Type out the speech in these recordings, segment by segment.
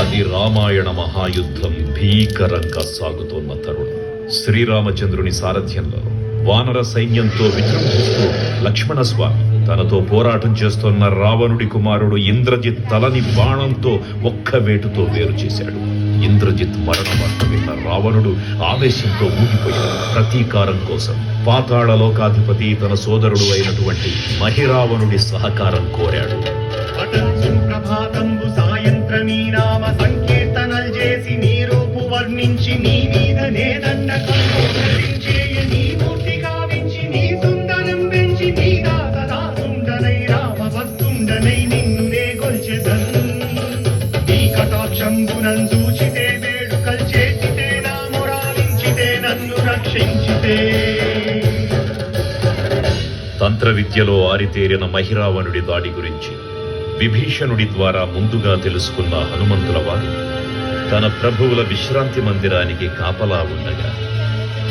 అది రామాయణ మహాయుద్ధం భీకరంగా సాగుతోన్న తరుణం. శ్రీరామచంద్రుని సారథ్యంలో వానర సైన్యంతో విజృంభిస్తూ లక్ష్మణ స్వామి తనతో పోరాటం చేస్తున్న రావణుడి కుమారుడు ఇంద్రజిత్ తలని బాణంతో ఒక్క వేటుతో వేరు చేశాడు. ఇంద్రజిత్ మరణ వార్త విన్న రావణుడు ఆవేశంతో ఊగిపోయాడు. ప్రతీకారం కోసం పాతాళ లోకాధిపతి తన సోదరుడు అయినటువంటి మహిరావణుడి సహకారం కోరాడు. నిన్ను నే గొల్చెదన్. నీ కటాక్షంబునం చూచితే వేడుకల్ చేసితే నా మొరాలించితే నన్ను రక్షించితే. తంత్ర విద్యలో ఆరితేరిన మహిరావణుడి దాడి గురించి విభీషణుడి ద్వారా ముందుగా తెలుసుకున్న హనుమంతుల వారు తన ప్రభువుల విశ్రాంతి మందిరానికి కాపలా ఉండగా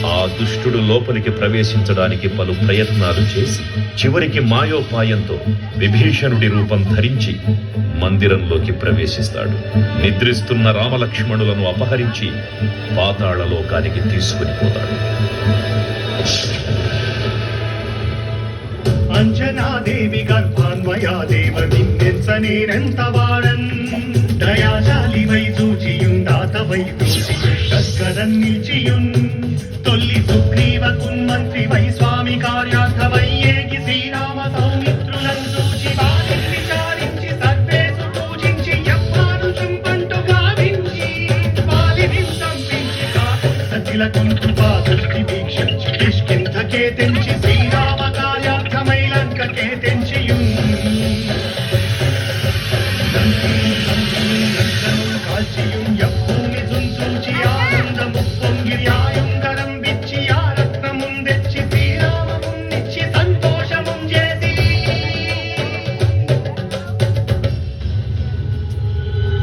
ఆ దుష్టుడు లోపలికి ప్రవేశించడానికి పలు ప్రయత్నాలు చేసి చివరికి మాయోపాయంతో విభీషణుడి రూపం ధరించి మందిరంలోకి ప్రవేశిస్తాడు. నిద్రిస్తున్న రామలక్ష్మణులను అపహరించి పాతాళలోకానికి తీసుకుని పోతాడు. అంజనాదేవి గర్భాన్వయా దేవ నిన్నెంత కదన్నిల్చియున్ తొల్లి సుగ్రీవ కున్మంత్రి వై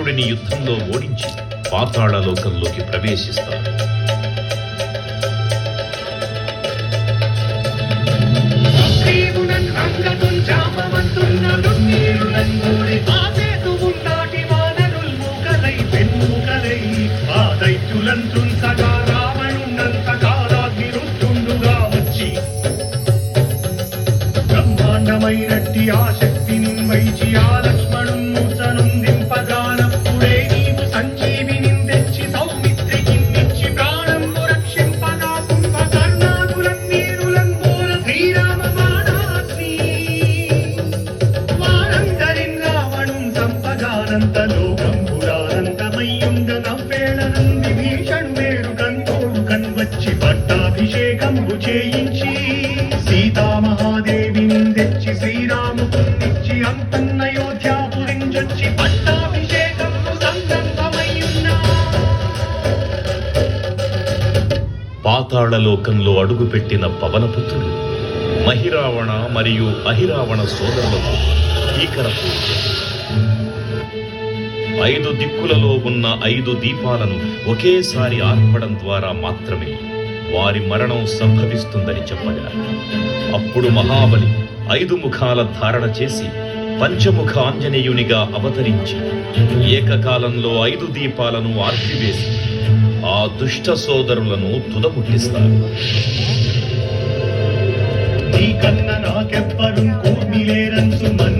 అసురుడిని యుద్ధంలో ఓడించి పాతాళ లోకంలోకి ప్రవేశిస్తాడు. శ్రీగుణన్ అంగదున్ సంపగానంత లోకంబురానందమయ్యుండ నవ్వేళనం విభీషణు వేడు కంతోడు కన్వచ్చి పట్టాభిషేకంబు చేయించి సీతామహాదేవిని తెచ్చి శ్రీరామునిచ్చి అంతన్నయోధ్యాపురించొచ్చి పట్టాభిషేకంబు సంగంభమయ్యున్నా పాతాళ లోకంలో అడుగుపెట్టిన పవనపుత్రుడు మహిరావణ మరియు అహిరావణ సోదరులకు భీకర పూజ. ఐదు దిక్కులలో ఉన్న ఐదు దీపాలను ఒకేసారి ఆర్పడం ద్వారా మాత్రమే వారి మరణం సంభవిస్తుందని చెప్పగలరు. అప్పుడు మహాబలి ఐదు ముఖాల ధారణ చేసి పంచముఖ ఆంజనేయునిగా అవతరించి ఏకకాలంలో ఐదు దీపాలను ఆర్పివేసి ఆ దుష్ట సోదరులను తుదముట్టిస్తారు. నీకన్న నాకెవ్వరు కోమిలేరంచు మన్నించి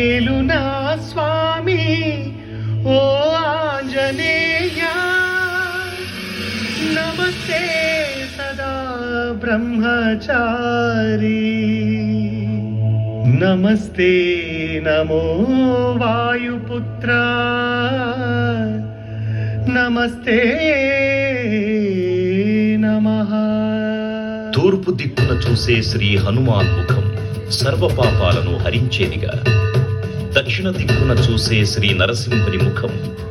నమస్తే సదా బ్రహ్మచారి నమస్తే నమో వాయుపుత్ర నమస్తే నమః తూర్పు దిక్కున చూసే శ్రీ హనుమాన్ ముఖం సర్వపాపాలను హరించేదిగా. దక్షిణ దిక్కున చూసే శ్రీ నరసింహుని ముఖం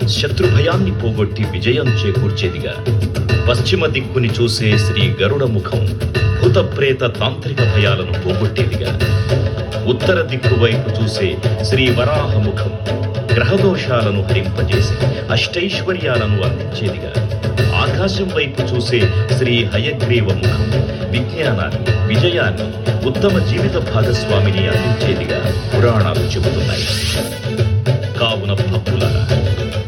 శత్రుభయాన్ని పోగొట్టి విజయం చేకూర్చేదిగా. పశ్చిమ దిక్కుని చూసే శ్రీ గరుడ ముఖం భూత ప్రేత తాంత్రిక భయాలను పోగొట్టేదిగా. ఉత్తర దిక్కు వైపు చూసే శ్రీ వరాహ ముఖం గ్రహదోషాలను హరింపజేసి అష్టైశ్వర్యాలను అందించేదిగా. ఆకాశం వైపు చూసే శ్రీ హయగ్రీవ ముఖం విజ్ఞానాన్ని విజయాన్ని ఉత్తమ జీవిత భాగస్వామిని అందించేదిగా పురాణాలు చెబుతున్నాయి. కావున భక్తులారా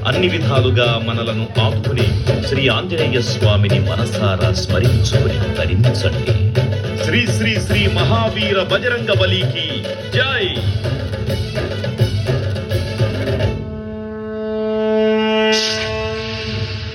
అన్ని విధాలుగా మనలను ఆపుకుని శ్రీ ఆంజనేయ స్వామిని మనసారా స్మరించుకుని తరించండి. శ్రీ శ్రీ శ్రీ మహావీర బజరంగ బలికి జై!